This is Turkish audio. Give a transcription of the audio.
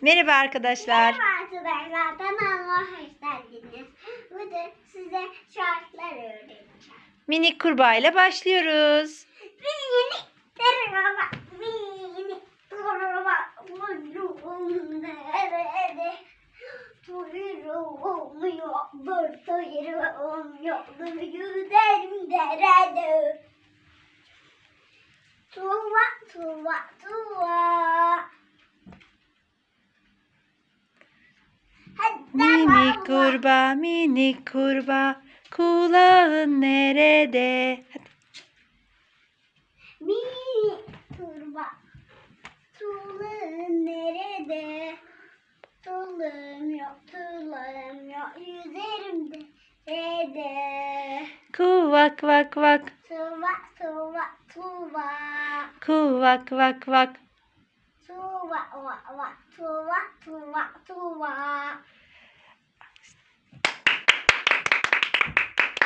Merhaba arkadaşlar. Merhaba arkadaşlar, kanalıma hoş geldiniz. Bugün size şarkılar öğreteceğim. Minik kurbağa ile başlıyoruz. Minik kurbağa, minik kurbağa? Tuva, tuva, tuva. Hadi Minik kurbağa, minik kurbağa, kulağın nerede? Hadi. Mini turba. Tulum nerede? Tulum yok, tulum yok. Yüzerimde nerede? Kuvak vak vak, Tuva, tuva, tuva. kuvak vak vak. Tuva, va, va, tuva, tuva, tuva.